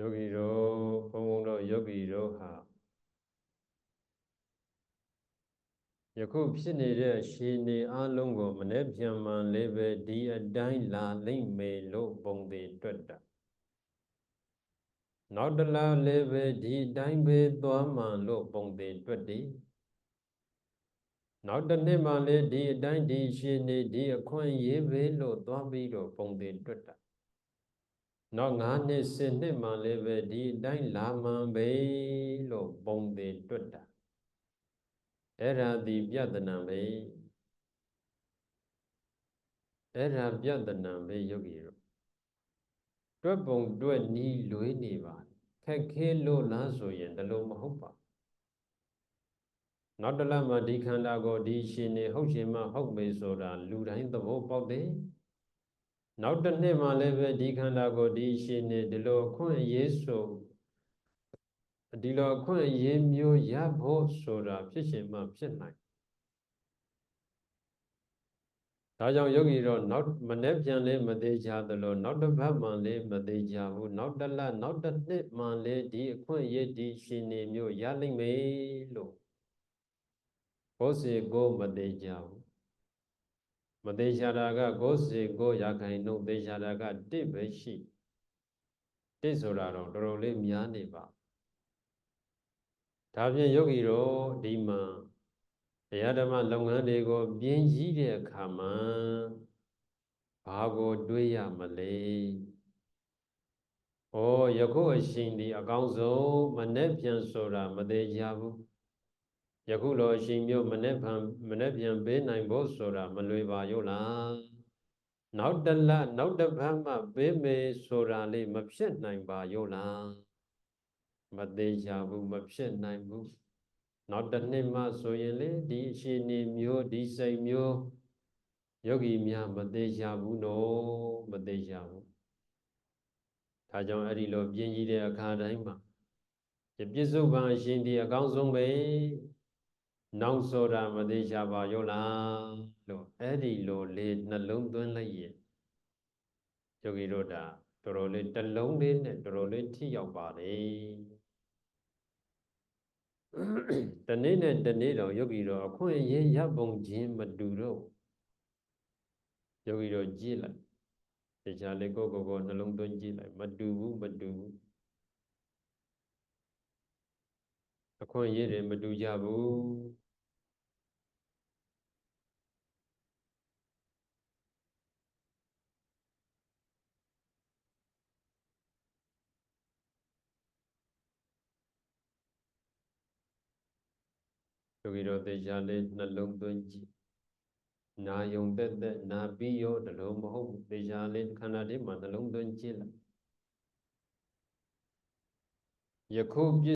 ယောဂီတို့ဘုံဘုံတို့ယောဂီတို့ဟာယခုဖြစ်နေတဲ့ရှင်နေအလုံးကိုမနေ့ပြန်မှန်လေးပဲဒီအတိုင်းလာလိမ့်မယ်လို့ပုံသေးတွက်တာနောက်တလားလေးပဲဒီအတိုင်းပဲသွားမှန်လို့ပုံသေးတွက်တယ်နောက်တစ်နှစ်မှလည်းဒီအတိုင်းဒီရှင်နေဒီအခွင့်ရေးပဲလို့သွားပြီးတော့ပုံသေးတွက်တာ နောက်9နှစ်10နှစ်မှလည်းပဲဒီအတိုင်းလာမှန်ပဲလို့ပုံသေးတွက်တာအဲ့ဒါဒီပြဒနာပဲအဲ့ဒါပြဒနာပဲယောဂီတို့တွက်ပုံတွက်နီးလွေးနေပါခက်ခဲလို့လားဆိုရင်ဒါလို့မဟုတ်ပါနောက်တလမှာဒီခန္ဓာကိုဒီရှင်နေဟုတ်ရှင်မဟုတ်မေဆိုတာလူတိုင်းသဘောပေါက်တယ် နောက်တစ်နှစ်မှလည်းပဲဒီခန္ဓာကိုဒီရှင်နေဒီလိုအခွင့်အရေးဆိုဒီလိုအခွင့်အရေးမျိုးရဖို့ဆိုတာဖြစ်ရှင်မှဖြစ်နိုင်ဒါကြောင့်ယောဂီတော့နောက်မနေ့ပြန်လေးမသေးချသလိုနောက်တစ်ပတ်မှလေးမသေးချဘူးနောက်တစ်လနောက်တစ်နှစ်မှလေးဒီအခွင့်အရေးဒီရှင်နေမျိုးရလိမ့်မယ်လို့ဘုစေကိုမသေးချဘူး မသေးချတာကကိုစေကိုရခိုင်နှုတ်သေးချတာကတစ်ပဲရှိတစ်ဆိုတာတော့တော်တော်လေးများနေပါဒါဖြင့်ယောဂီတို့ဒီမှာတရားဓမ္မလုပ်ငန်းတွေကိုပြင်းကြီးတဲ့အခါမှာဘာကိုတွေးရမလဲ။ဩယခုအရှင်ဒီအကောင်းဆုံးမနဲ့ပြန်ဆိုတာမသေးကြဘူး။ ယခုလိုအရှင်မျိုးမနဲ့ဖန်မနဲ့ပြန်ပေးနိုင်ဖို့ဆိုတာမလွယ်ပါရောလား။နောက်တလနောက်တစ်ပတ်မှပေးမယ်ဆိုတာလေးမဖြစ်နိုင်ပါရောလား။မသေးကြဘူးမဖြစ်နိုင်ဘူး။နောက်တစ်နှစ်မှဆိုရင်လေဒီအရှင်နေမျိုးဒီစိတ်မျိုးယောဂီများမသေးချဘူးနော်မသေးချဘူးဒါကြောင့်အဲ့ဒီလိုပြင်းကြီးတဲ့အခါတိုင်းမှာပြစ္ဆုတ်ပံအရှင်ဒီအကောင်းဆုံးပဲ နောင်ဆိုတာမသေးချပါရောလားလို့အဲ့ဒီလိုလေးနှလုံးသွင်းလိုက်ရင်ယောဂီတို့ဒါတော်တော်လေးတစ်လုံးလေးနဲ့တော်တော်လေးထိရောက်ပါတယ်တနေ့နဲ့တနေ့တော့ယောဂီတော့အခွင့်အရေးရပုံချင်းမတူတော့ယောဂီတော့ကြည့်လိုက်တရားလေးကိုကိုကိုနှလုံးသွင်းကြည့်လိုက်မတူဘူးမတူဘူး အခွင့်အရေးတွေမတူကြဘူးယောဂီတော်တရားလေးနှလုံးသွင်းကြည့်နာယုံတက်တက်နာပြီးရောတလုံးမဟုတ်ဘူးတရားလေးခန္ဓာလေးမှာနှလုံးသွင်းကြည့်လိုက်ယခုပြ